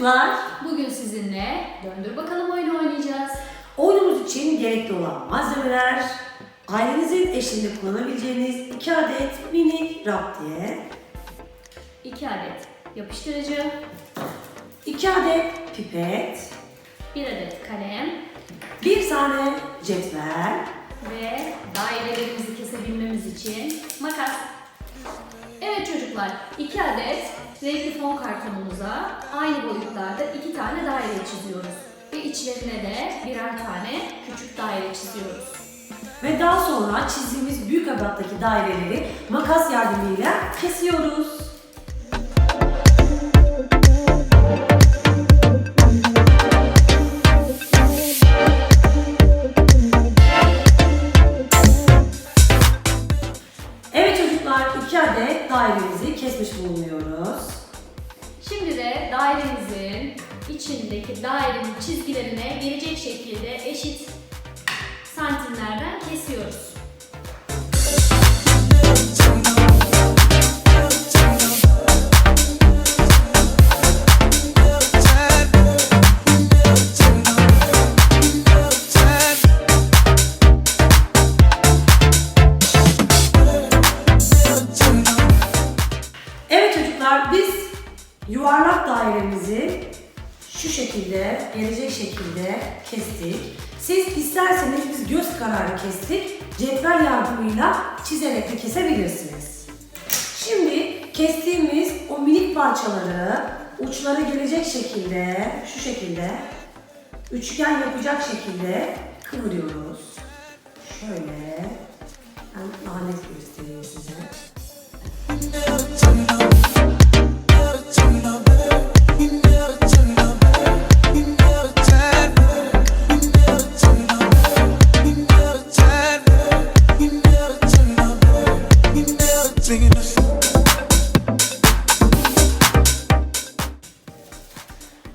çocuklar. Bugün sizinle döndür bakalım oyunu oynayacağız. Oyunumuz için gerekli olan malzemeler, ailenizin eşliğinde kullanabileceğiniz 2 adet mini raptiye, 2 adet yapıştırıcı, 2 adet pipet, 1 adet kalem, 1 tane cetvel ve dairelerimizi kesebilmemiz için makas. Evet çocuklar, 2 adet renkli fon kartonumuza aynı boyutlarda 2 tane daire çiziyoruz. Ve içlerine de birer tane küçük daire çiziyoruz. ve daha sonra çizdiğimiz büyük ebattaki daireleri makas yardımıyla kesiyoruz. Adet dairemizi kesmiş bulunuyoruz. Şimdi de dairemizin içindeki dairenin çizgilerine gelecek şekilde eşit santimlerden kesiyoruz. Şu şekilde, gelecek şekilde kestik. Siz isterseniz biz göz kararı kestik. Cetvel yardımıyla çizerek de kesebilirsiniz. Şimdi kestiğimiz o minik parçaları uçları gelecek şekilde, şu şekilde üçgen yapacak şekilde kıvırıyoruz. Şöyle. Ben daha net göstereyim size.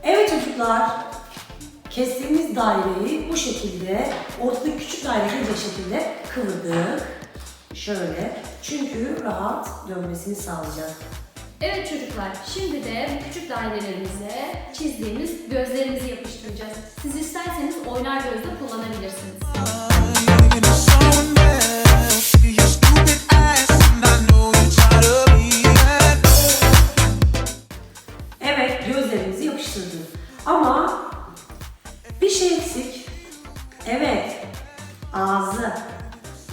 Evet çocuklar, kestiğimiz daireyi bu şekilde ortadaki küçük daire gelecek şekilde kıvırdık. Şöyle, çünkü rahat dönmesini sağlayacak. Evet çocuklar, şimdi de bu küçük dairelerimize çizdiğimiz gözlerimizi yapıştıracağız. Siz isterseniz oynar gözle kullanabilirsiniz. Evet,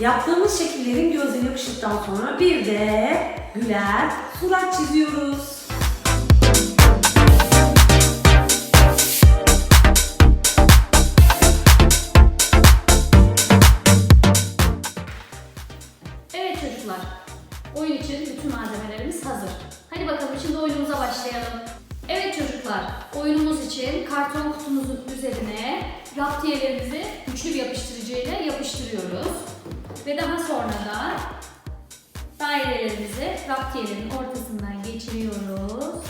Yaptığımız şekillerin gözleri yapıştıktan sonra bir de güler surat çiziyoruz. Evet çocuklar, oyun için bütün malzemelerimiz hazır. Hadi bakalım şimdi oyunumuza başlayalım. Evet çocuklar, oyunumuz için karton kutumuzun üzerine raptiyelerimizi güçlü bir yapıştırıcıyla yapıştırıyoruz. Ve daha sonra da dairelerimizi raptiyelerin ortasından geçiriyoruz.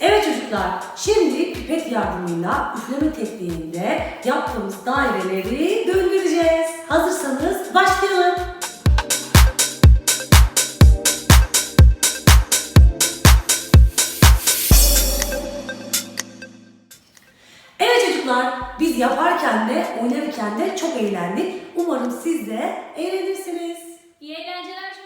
Evet çocuklar, şimdi pipet yardımıyla üfleme tekniğinde yaptığımız daireleri döndüreceğiz. Hazırsanız başlayalım. biz yaparken de, oynarken de çok eğlendik. Umarım siz de eğlenirsiniz. İyi eğlenceler.